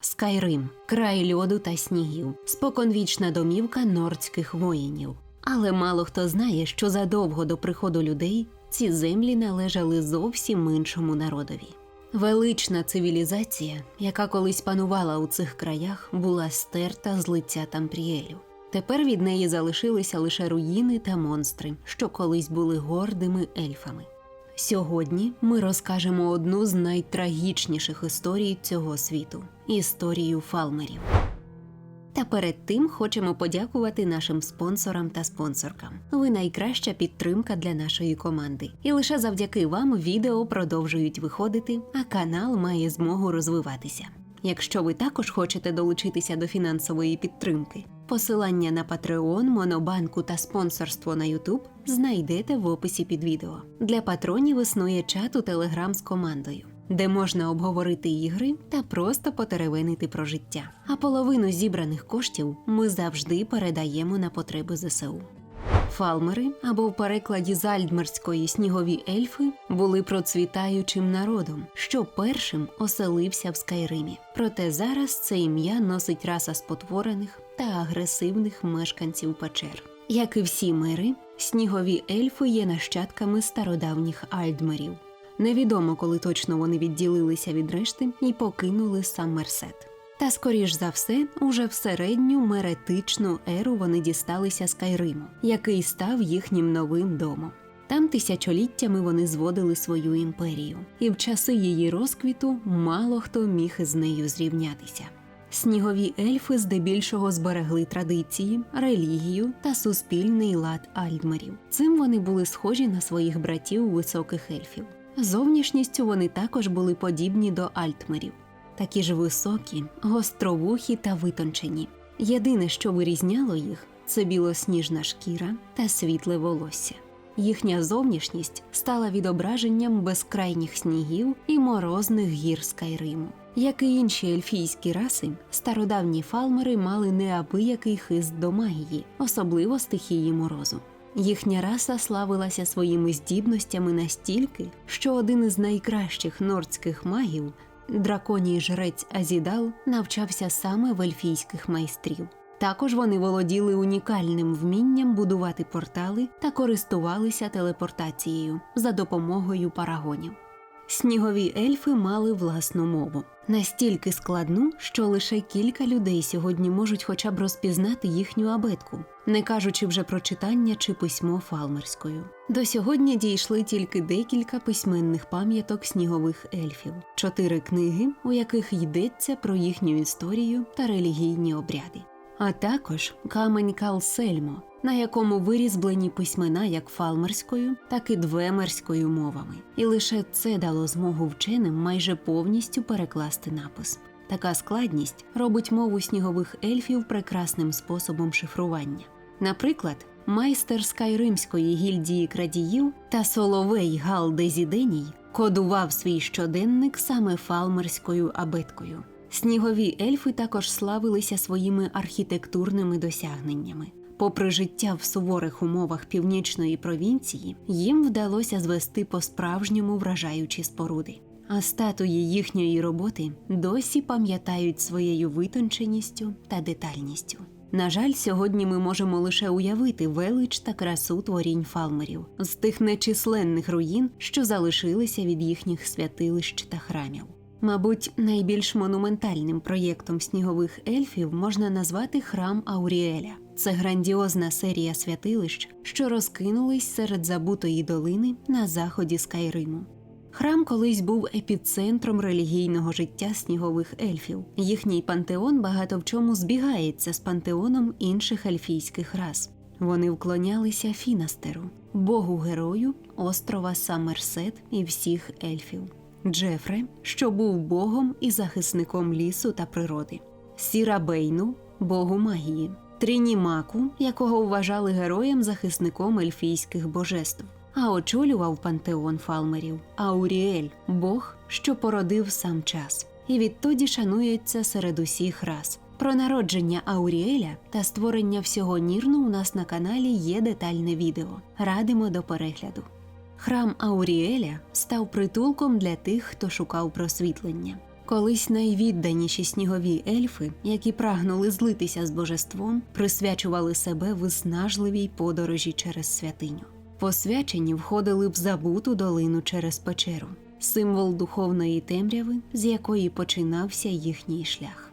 Скайрим край льоду та снігів, споконвічна домівка нордських воїнів. Але мало хто знає, що задовго до приходу людей ці землі належали зовсім іншому народові. Велична цивілізація, яка колись панувала у цих краях, була стерта з лиця тампріелів. Тепер від неї залишилися лише руїни та монстри, що колись були гордими ельфами. Сьогодні ми розкажемо одну з найтрагічніших історій цього світу історію фалмерів. Та перед тим хочемо подякувати нашим спонсорам та спонсоркам. Ви найкраща підтримка для нашої команди. І лише завдяки вам відео продовжують виходити, а канал має змогу розвиватися. Якщо ви також хочете долучитися до фінансової підтримки, посилання на Patreon, Монобанку та спонсорство на YouTube знайдете в описі під відео. Для патронів існує чат у Telegram з командою де можна обговорити ігри та просто потеревенити про життя. А половину зібраних коштів ми завжди передаємо на потреби ЗСУ. Фалмери або в перекладі з альдмерської снігові ельфи були процвітаючим народом, що першим оселився в Скайримі. Проте зараз це ім'я носить раса спотворених та агресивних мешканців печер. Як і всі мири, снігові ельфи є нащадками стародавніх альдмерів. Невідомо, коли точно вони відділилися від решти і покинули сам Мерсет. Та, скоріш за все, уже в середню меретичну еру вони дісталися Скайриму, який став їхнім новим домом. Там тисячоліттями вони зводили свою імперію, і в часи її розквіту мало хто міг із нею зрівнятися. Снігові ельфи здебільшого зберегли традиції, релігію та суспільний лад альдмерів. Цим вони були схожі на своїх братів високих ельфів. Зовнішністю вони також були подібні до альтмерів, такі ж високі, гостровухі та витончені. Єдине, що вирізняло їх, це білосніжна шкіра та світле волосся. Їхня зовнішність стала відображенням безкрайніх снігів і морозних гір Скайриму. Як і інші ельфійські раси, стародавні фалмери мали неабиякий хист до магії, особливо стихії морозу. Їхня раса славилася своїми здібностями настільки, що один із найкращих нордських магів, драконій жрець Азідал, навчався саме в ельфійських майстрів. Також вони володіли унікальним вмінням будувати портали та користувалися телепортацією за допомогою парагонів. Снігові ельфи мали власну мову, настільки складну, що лише кілька людей сьогодні можуть хоча б розпізнати їхню абетку, не кажучи вже про читання чи письмо фалмерською. До сьогодні дійшли тільки декілька письменних пам'яток снігових ельфів, чотири книги, у яких йдеться про їхню історію та релігійні обряди, а також камень Калсельмо, на якому вирізблені письмена як фалмерською, так і двемерською мовами, і лише це дало змогу вченим майже повністю перекласти напис. Така складність робить мову снігових ельфів прекрасним способом шифрування. Наприклад, майстер Скайримської гільдії крадіїв та соловей Гал Дезіденій кодував свій щоденник саме фалмерською абеткою. Снігові ельфи також славилися своїми архітектурними досягненнями. Попри життя в суворих умовах північної провінції, їм вдалося звести по-справжньому вражаючі споруди. А статуї їхньої роботи досі пам'ятають своєю витонченістю та детальністю. На жаль, сьогодні ми можемо лише уявити велич та красу творінь фалмерів з тих нечисленних руїн, що залишилися від їхніх святилищ та храмів. Мабуть, найбільш монументальним проєктом снігових ельфів можна назвати храм Ауріеля. Це грандіозна серія святилищ, що розкинулись серед забутої долини на заході Скайриму. Храм колись був епіцентром релігійного життя снігових ельфів. Їхній пантеон багато в чому збігається з пантеоном інших ельфійських рас. Вони вклонялися Фінастеру, богу герою острова Саммерсет і всіх ельфів. Джефре, що був богом і захисником лісу та природи, Сірабейну, богу магії, Трінімаку, якого вважали героєм захисником ельфійських божеств, а очолював пантеон фалмерів Ауріель, бог, що породив сам час, і відтоді шанується серед усіх рас. Про народження Ауріеля та створення всього Нірну у нас на каналі є детальне відео. Радимо до перегляду. Храм Ауріеля став притулком для тих, хто шукав просвітлення. Колись найвідданіші снігові ельфи, які прагнули злитися з божеством, присвячували себе виснажливій подорожі через святиню. Посвячені входили в забуту долину через печеру, символ духовної темряви, з якої починався їхній шлях.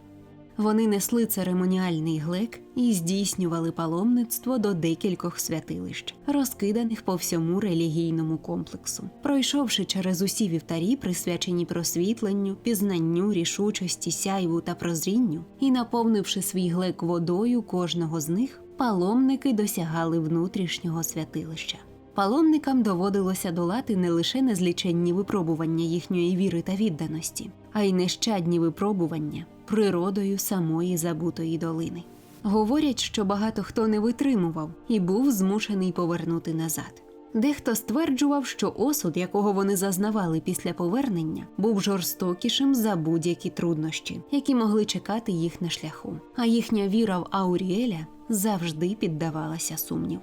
Вони несли церемоніальний глек і здійснювали паломництво до декількох святилищ, розкиданих по всьому релігійному комплексу. Пройшовши через усі вівтарі, присвячені просвітленню, пізнанню, рішучості, сяйву та прозрінню, і наповнивши свій глек водою кожного з них, паломники досягали внутрішнього святилища. Паломникам доводилося долати не лише незліченні випробування їхньої віри та відданості, а й нещадні випробування природою самої забутої долини. Говорять, що багато хто не витримував і був змушений повернути назад. Дехто стверджував, що осуд, якого вони зазнавали після повернення, був жорстокішим за будь-які труднощі, які могли чекати їх на шляху. А їхня віра в Ауріеля завжди піддавалася сумніву.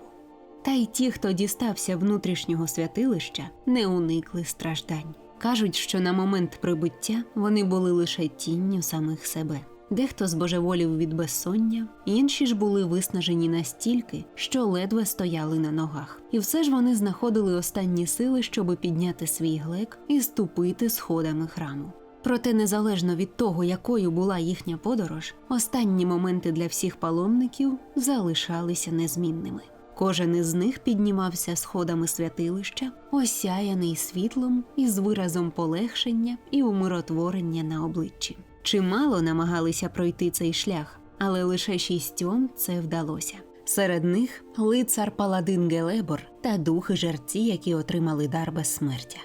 Та й ті, хто дістався внутрішнього святилища, не уникли страждань. Кажуть, що на момент прибуття вони були лише тінню самих себе. Дехто збожеволів від безсоння, інші ж були виснажені настільки, що ледве стояли на ногах. І все ж вони знаходили останні сили, щоб підняти свій глек і ступити сходами храму. Проте, незалежно від того, якою була їхня подорож, останні моменти для всіх паломників залишалися незмінними. Кожен із них піднімався сходами святилища, осяяний світлом і з виразом полегшення і умиротворення на обличчі. Чимало намагалися пройти цей шлях, але лише шістьом це вдалося. Серед них лицар Паладин Гелебор та духи жерці, які отримали дар безсмертя.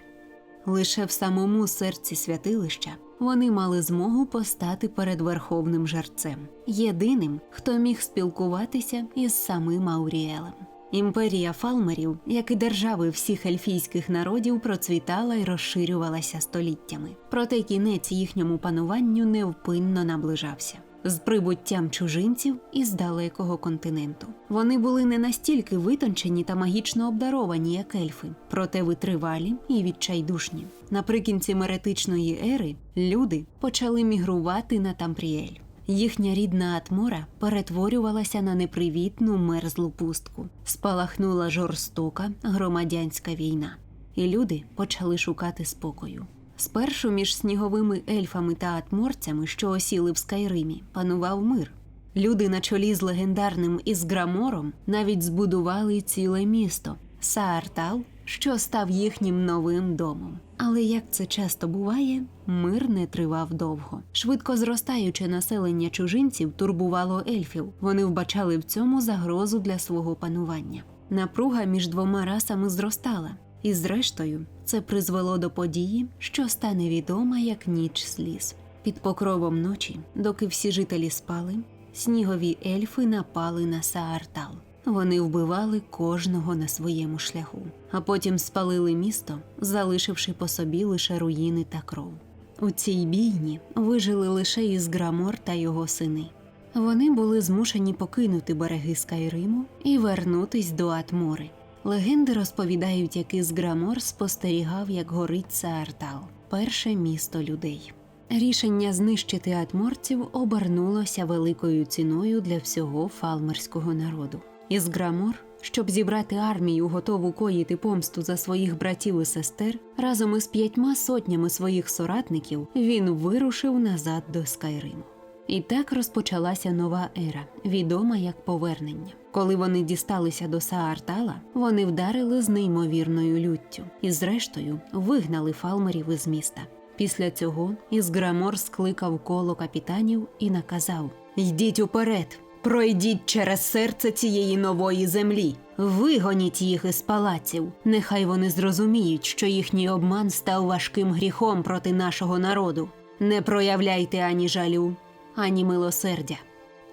Лише в самому серці святилища вони мали змогу постати перед верховним жерцем, єдиним, хто міг спілкуватися із самим Ауріелем. Імперія фалмерів, як і держави всіх ельфійських народів, процвітала і розширювалася століттями. Проте кінець їхньому пануванню невпинно наближався. З прибуттям чужинців із далекого континенту вони були не настільки витончені та магічно обдаровані, як ельфи, проте витривалі і відчайдушні. Наприкінці меретичної ери люди почали мігрувати на Тампріель. Їхня рідна атмора перетворювалася на непривітну мерзлу пустку. Спалахнула жорстока громадянська війна, і люди почали шукати спокою. Спершу між сніговими ельфами та атморцями, що осіли в Скайримі, панував мир. Люди на чолі з легендарним Ізграмором навіть збудували ціле місто Саартал, що став їхнім новим домом. Але як це часто буває, мир не тривав довго. Швидко зростаюче населення чужинців турбувало ельфів. Вони вбачали в цьому загрозу для свого панування. Напруга між двома расами зростала, і зрештою це призвело до події, що стане відома як ніч сліз. Під покровом ночі, доки всі жителі спали, снігові ельфи напали на Саартал. Вони вбивали кожного на своєму шляху, а потім спалили місто, залишивши по собі лише руїни та кров. У цій бійні вижили лише Ізграмор та його сини. Вони були змушені покинути береги Скайриму і вернутись до Атмори. Легенди розповідають, як Ізграмор спостерігав, як горить Саартал, перше місто людей. Рішення знищити атморців обернулося великою ціною для всього фалмерського народу. Ізграмор, щоб зібрати армію, готову коїти помсту за своїх братів і сестер, разом із п'ятьма сотнями своїх соратників він вирушив назад до Скайриму. І так розпочалася нова ера, відома як повернення. Коли вони дісталися до Саартала, вони вдарили з неймовірною люттю і, зрештою, вигнали фалмерів із міста. Після цього Ізграмор скликав коло капітанів і наказав: Йдіть уперед, пройдіть через серце цієї нової землі, вигоніть їх із палаців. Нехай вони зрозуміють, що їхній обман став важким гріхом проти нашого народу. Не проявляйте ані жалю, ані милосердя.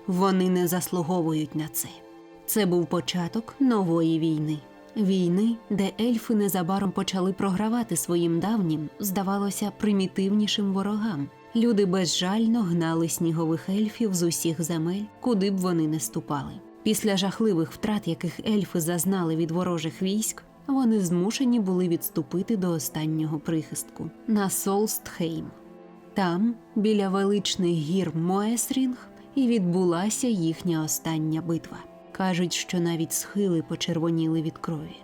Вони не заслуговують на це. Це був початок нової війни. Війни, де ельфи незабаром почали програвати своїм давнім, здавалося, примітивнішим ворогам. Люди безжально гнали снігових ельфів з усіх земель, куди б вони не ступали. Після жахливих втрат, яких ельфи зазнали від ворожих військ, вони змушені були відступити до останнього прихистку на Солстхейм. Там, біля величних гір Моесрінг, і відбулася їхня остання битва. Кажуть, що навіть схили почервоніли від крові.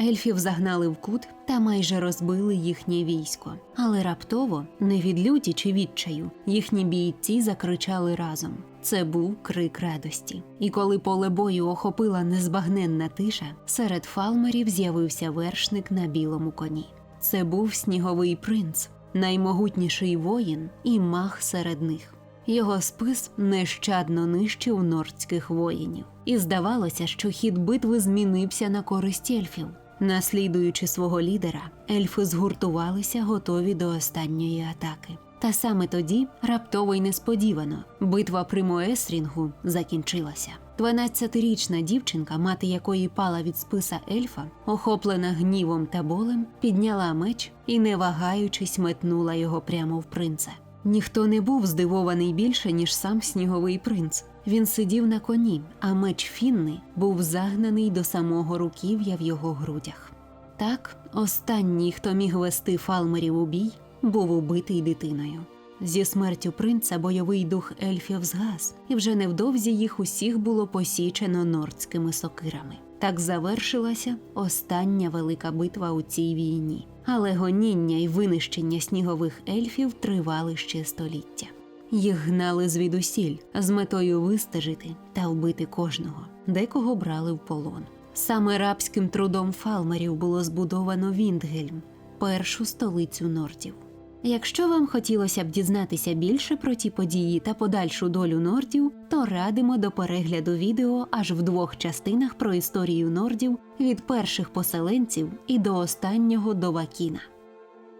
Ельфів загнали в кут та майже розбили їхнє військо. Але раптово, не від люті чи відчаю, їхні бійці закричали разом. Це був крик радості. І коли поле бою охопила незбагненна тиша, серед фалмерів з'явився вершник на білому коні. Це був сніговий принц, наймогутніший воїн і мах серед них. Його спис нещадно нищив нордських воїнів, і здавалося, що хід битви змінився на користь ельфів. Наслідуючи свого лідера, ельфи згуртувалися, готові до останньої атаки. Та саме тоді, раптово й несподівано, битва при Моесрінгу закінчилася. 12-річна дівчинка, мати якої пала від списа ельфа, охоплена гнівом та болем, підняла меч і, не вагаючись, метнула його прямо в принца. Ніхто не був здивований більше, ніж сам сніговий принц. Він сидів на коні, а меч Фінни був загнаний до самого руків'я в його грудях. Так, останній, хто міг вести фалмерів у бій, був убитий дитиною. Зі смертю принца бойовий дух ельфів згас, і вже невдовзі їх усіх було посічено нордськими сокирами. Так завершилася остання велика битва у цій війні. Але гоніння й винищення снігових ельфів тривали ще століття. Їх гнали звідусіль з метою вистежити та вбити кожного, декого брали в полон. Саме рабським трудом фалмерів було збудовано Віндгельм, першу столицю нордів. Якщо вам хотілося б дізнатися більше про ті події та подальшу долю нордів, то радимо до перегляду відео аж в двох частинах про історію нордів від перших поселенців і до останнього Довакіна.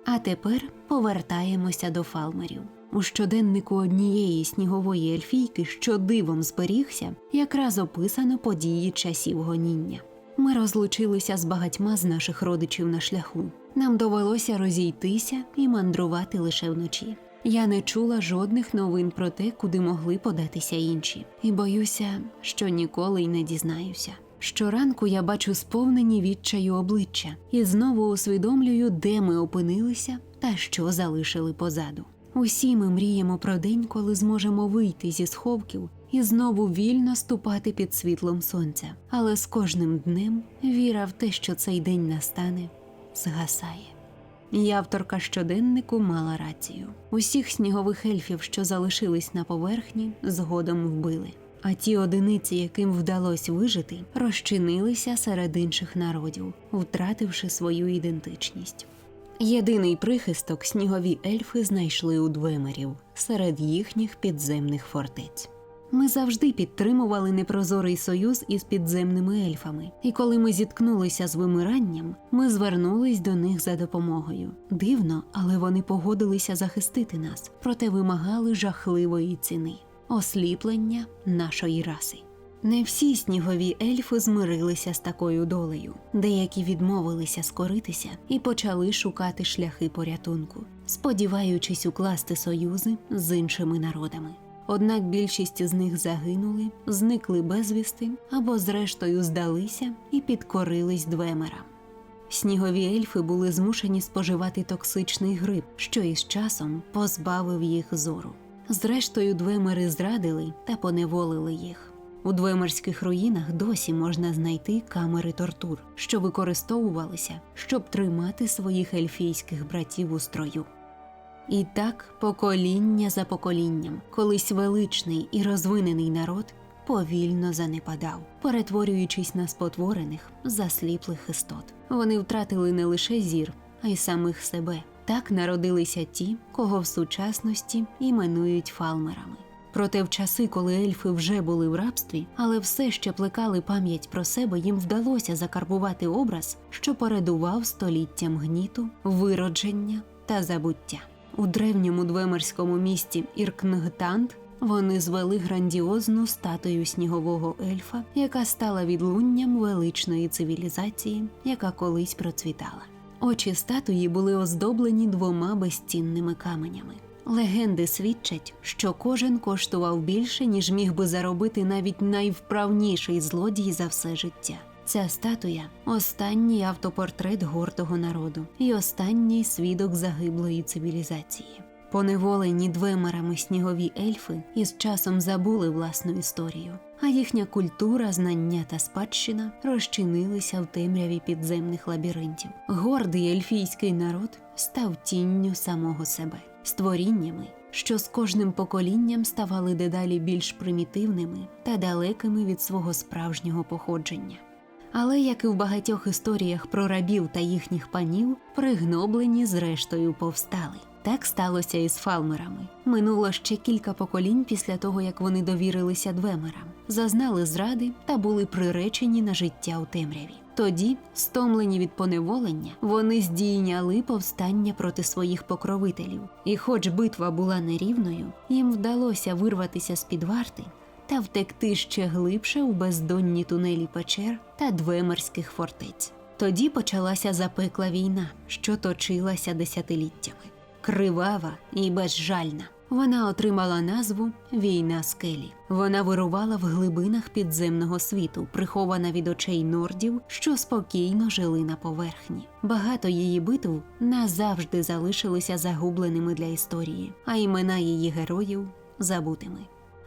А тепер повертаємося до фалмерів. У щоденнику однієї снігової ельфійки, що дивом зберігся, якраз описано події часів гоніння. Ми розлучилися з багатьма з наших родичів на шляху. Нам довелося розійтися і мандрувати лише вночі. Я не чула жодних новин про те, куди могли податися інші, і боюся, що ніколи й не дізнаюся. Щоранку я бачу сповнені відчаю обличчя і знову усвідомлюю, де ми опинилися та що залишили позаду. Усі ми мріємо про день, коли зможемо вийти зі сховків і знову вільно ступати під світлом сонця. Але з кожним днем віра в те, що цей день настане, згасає. І авторка щоденнику мала рацію. Усіх снігових ельфів, що залишились на поверхні, згодом вбили. А ті одиниці, яким вдалося вижити, розчинилися серед інших народів, втративши свою ідентичність. Єдиний прихисток снігові ельфи знайшли у двемерів серед їхніх підземних фортець. Ми завжди підтримували непрозорий союз із підземними ельфами, і коли ми зіткнулися з вимиранням, ми звернулись до них за допомогою. Дивно, але вони погодилися захистити нас, проте вимагали жахливої ціни осліплення нашої раси. Не всі снігові ельфи змирилися з такою долею, деякі відмовилися скоритися і почали шукати шляхи порятунку, сподіваючись укласти союзи з іншими народами. Однак більшість з них загинули, зникли безвісти або, зрештою, здалися і підкорились двемерам. Снігові ельфи були змушені споживати токсичний гриб, що із часом позбавив їх зору. Зрештою, двемери зрадили та поневолили їх. У двемерських руїнах досі можна знайти камери тортур, що використовувалися, щоб тримати своїх ельфійських братів у строю. І так, покоління за поколінням, колись величний і розвинений народ повільно занепадав, перетворюючись на спотворених, засліплих істот. Вони втратили не лише зір, а й самих себе. Так народилися ті, кого в сучасності іменують фалмерами. Проте в часи, коли ельфи вже були в рабстві, але все ще плекали пам'ять про себе, їм вдалося закарбувати образ, що передував століттям гніту, виродження та забуття. У древньому двемерському місті Іркнгтанд вони звели грандіозну статую снігового ельфа, яка стала відлунням величної цивілізації, яка колись процвітала. Очі статуї були оздоблені двома безцінними каменями. Легенди свідчать, що кожен коштував більше, ніж міг би заробити навіть найвправніший злодій за все життя. Ця статуя останній автопортрет гордого народу і останній свідок загиблої цивілізації. Поневолені двемерами снігові ельфи із часом забули власну історію, а їхня культура, знання та спадщина розчинилися в темряві підземних лабіринтів. Гордий ельфійський народ став тінню самого себе, створіннями, що з кожним поколінням ставали дедалі більш примітивними та далекими від свого справжнього походження. Але, як і в багатьох історіях про рабів та їхніх панів, пригноблені зрештою повстали. Так сталося і з фалмерами. Минуло ще кілька поколінь після того, як вони довірилися двемерам, зазнали зради та були приречені на життя у темряві. Тоді, стомлені від поневолення, вони здійняли повстання проти своїх покровителів. І, хоч битва була нерівною, їм вдалося вирватися з під варти та втекти ще глибше у бездонні тунелі печер та двемерських фортець. Тоді почалася запекла війна, що точилася десятиліттями. Кривава і безжальна. Вона отримала назву Війна скелі. Вона вирувала в глибинах підземного світу, прихована від очей нордів, що спокійно жили на поверхні. Багато її битв назавжди залишилися загубленими для історії, а імена її героїв забутими.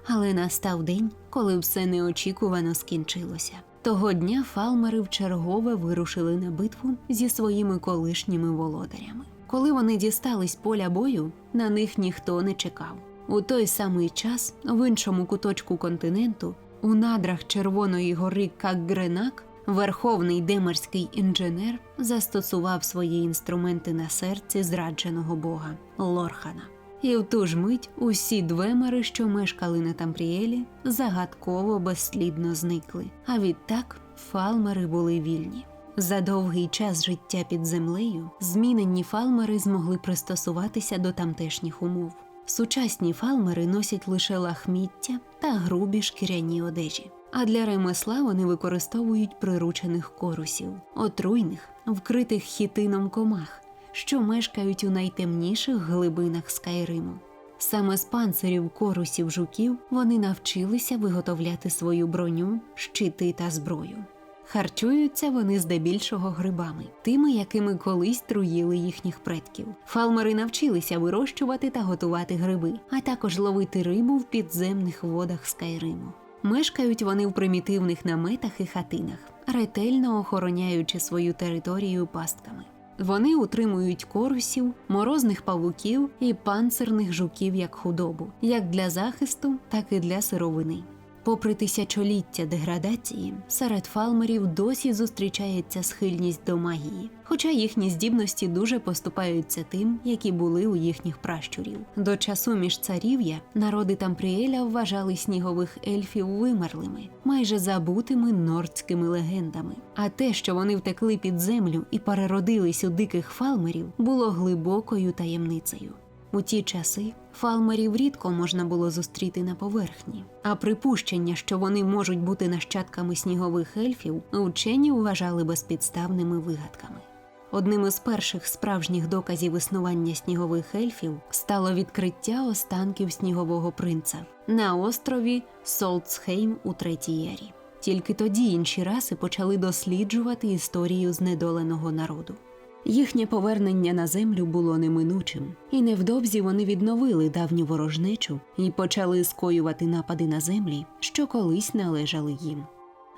Але настав день, коли все неочікувано скінчилося. Того дня фалмери вчергове вирушили на битву зі своїми колишніми володарями. Коли вони дістались поля бою, на них ніхто не чекав. У той самий час, в іншому куточку континенту, у надрах Червоної гори Какгренак, верховний демерський інженер застосував свої інструменти на серці зрадженого бога Лорхана. І в ту ж мить усі двемери, що мешкали на Тампріелі, загадково безслідно зникли. А відтак фалмери були вільні. За довгий час життя під землею змінені фалмери змогли пристосуватися до тамтешніх умов. Сучасні фалмери носять лише лахміття та грубі шкіряні одежі. А для ремесла вони використовують приручених корусів, отруйних, вкритих хітином комах, що мешкають у найтемніших глибинах Скайриму. Саме з панцирів корусів жуків вони навчилися виготовляти свою броню, щити та зброю. Харчуються вони здебільшого грибами, тими, якими колись труїли їхніх предків. Фалмери навчилися вирощувати та готувати гриби, а також ловити рибу в підземних водах Скайриму. Мешкають вони в примітивних наметах і хатинах, ретельно охороняючи свою територію пастками. Вони утримують корусів, морозних павуків і панцирних жуків як худобу, як для захисту, так і для сировини. Попри тисячоліття деградації, серед фалмерів досі зустрічається схильність до магії, хоча їхні здібності дуже поступаються тим, які були у їхніх пращурів. До часу міжцарів'я народи Тампріеля вважали снігових ельфів вимерлими, майже забутими нордськими легендами. А те, що вони втекли під землю і переродились у диких фалмерів, було глибокою таємницею. У ті часи фалмерів рідко можна було зустріти на поверхні, а припущення, що вони можуть бути нащадками снігових ельфів, вчені вважали безпідставними вигадками. Одним із перших справжніх доказів існування снігових ельфів стало відкриття останків снігового принца на острові Солцхейм у Третій Ері. Тільки тоді інші раси почали досліджувати історію знедоленого народу. Їхнє повернення на землю було неминучим, і невдовзі вони відновили давню ворожнечу і почали скоювати напади на землі, що колись належали їм.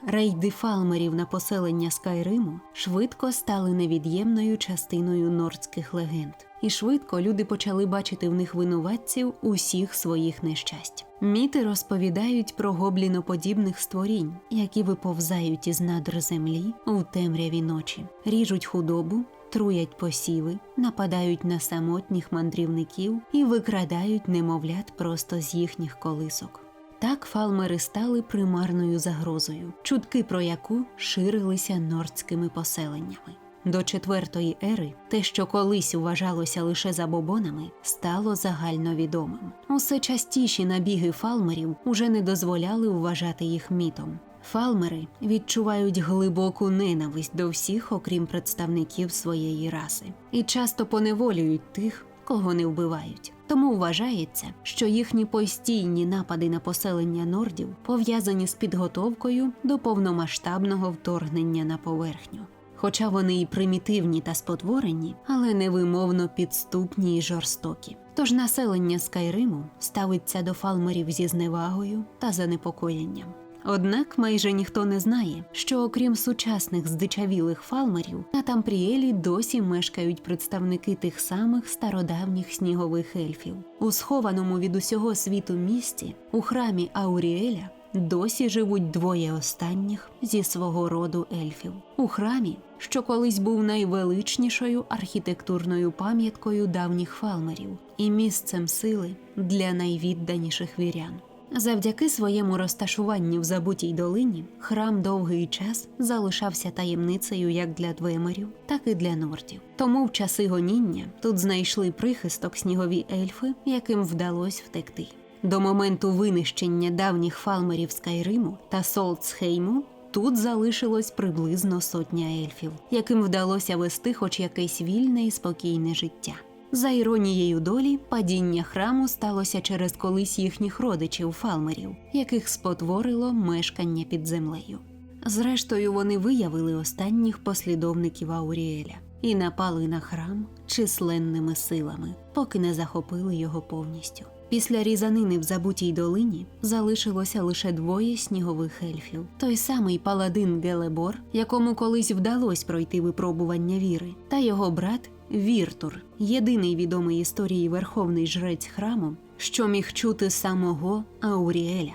Рейди фалмерів на поселення Скайриму швидко стали невід'ємною частиною нордських легенд, і швидко люди почали бачити в них винуватців усіх своїх нещасть. Міти розповідають про гобліноподібних створінь, які виповзають із надр землі у темряві ночі, ріжуть худобу труять посіви, нападають на самотніх мандрівників і викрадають немовлят просто з їхніх колисок. Так фалмери стали примарною загрозою, чутки про яку ширилися нордськими поселеннями. До четвертої ери те, що колись вважалося лише забобонами, стало загальновідомим. Усе частіші набіги фалмерів уже не дозволяли вважати їх мітом. Фалмери відчувають глибоку ненависть до всіх, окрім представників своєї раси, і часто поневолюють тих, кого не вбивають. Тому вважається, що їхні постійні напади на поселення нордів пов'язані з підготовкою до повномасштабного вторгнення на поверхню. Хоча вони і примітивні та спотворені, але невимовно підступні і жорстокі. Тож населення Скайриму ставиться до фалмерів зі зневагою та занепокоєнням. Однак майже ніхто не знає, що окрім сучасних здичавілих фалмерів, на Тампріелі досі мешкають представники тих самих стародавніх снігових ельфів. У схованому від усього світу місті, у храмі Ауріеля, досі живуть двоє останніх зі свого роду ельфів. У храмі, що колись був найвеличнішою архітектурною пам'яткою давніх фалмерів і місцем сили для найвідданіших вірян. Завдяки своєму розташуванню в забутій долині храм довгий час залишався таємницею як для двемерів, так і для нордів. Тому в часи гоніння тут знайшли прихисток снігові ельфи, яким вдалося втекти. До моменту винищення давніх фалмерів Скайриму та Солцхейму тут залишилось приблизно сотня ельфів, яким вдалося вести хоч якесь вільне і спокійне життя. За іронією долі, падіння храму сталося через колись їхніх родичів фалмерів, яких спотворило мешкання під землею. Зрештою, вони виявили останніх послідовників Ауріеля і напали на храм численними силами, поки не захопили його повністю. Після різанини в забутій долині залишилося лише двоє снігових ельфів: той самий паладин Гелебор, якому колись вдалося пройти випробування віри, та його брат Віртур, єдиний відомий історії верховний жрець храму, що міг чути самого Ауріеля.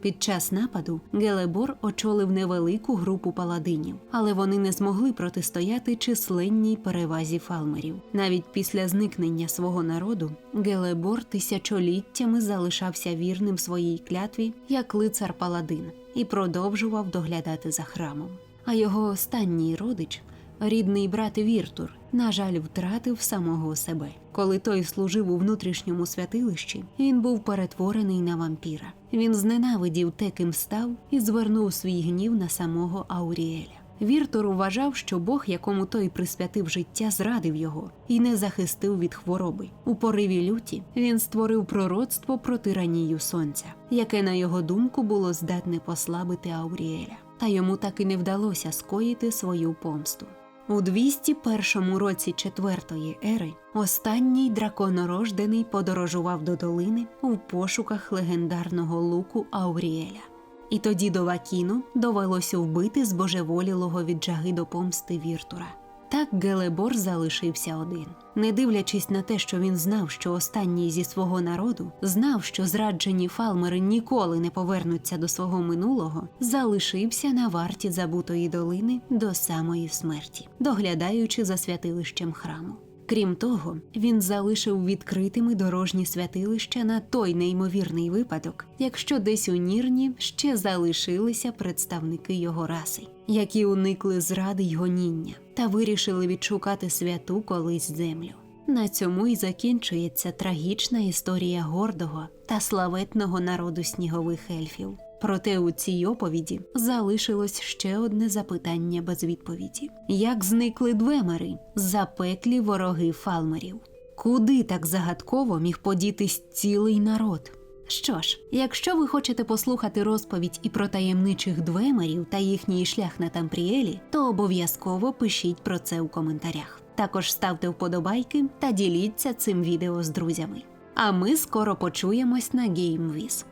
Під час нападу Гелебор очолив невелику групу паладинів, але вони не змогли протистояти численній перевазі фалмерів. Навіть після зникнення свого народу Гелебор тисячоліттями залишався вірним своїй клятві як лицар паладин і продовжував доглядати за храмом. А його останній родич, рідний брат Віртур, на жаль, втратив самого себе. Коли той служив у внутрішньому святилищі, він був перетворений на вампіра. Він зненавидів те, ким став, і звернув свій гнів на самого Ауріеля. Віртор вважав, що Бог, якому той присвятив життя, зрадив його і не захистив від хвороби. У пориві люті він створив пророцтво про тиранію сонця, яке, на його думку, було здатне послабити Ауріеля. Та йому так і не вдалося скоїти свою помсту. У 201 році четвертої ери останній драконорождений подорожував до долини у пошуках легендарного луку Ауріеля. І тоді до Вакіну довелося вбити збожеволілого від жаги до помсти Віртура. Так Гелебор залишився один, не дивлячись на те, що він знав, що останній зі свого народу знав, що зраджені фалмери ніколи не повернуться до свого минулого, залишився на варті забутої долини до самої смерті, доглядаючи за святилищем храму. Крім того, він залишив відкритими дорожні святилища на той неймовірний випадок, якщо десь у Нірні ще залишилися представники його раси, які уникли зради й гоніння та вирішили відшукати святу колись землю. На цьому і закінчується трагічна історія гордого та славетного народу снігових ельфів. Проте у цій оповіді залишилось ще одне запитання без відповіді: як зникли двемери, запеклі вороги фалмерів? Куди так загадково міг подітись цілий народ? Що ж, якщо ви хочете послухати розповідь і про таємничих двемерів та їхній шлях на Тампріелі, то обов'язково пишіть про це у коментарях. Також ставте вподобайки та діліться цим відео з друзями. А ми скоро почуємось на GameWiz.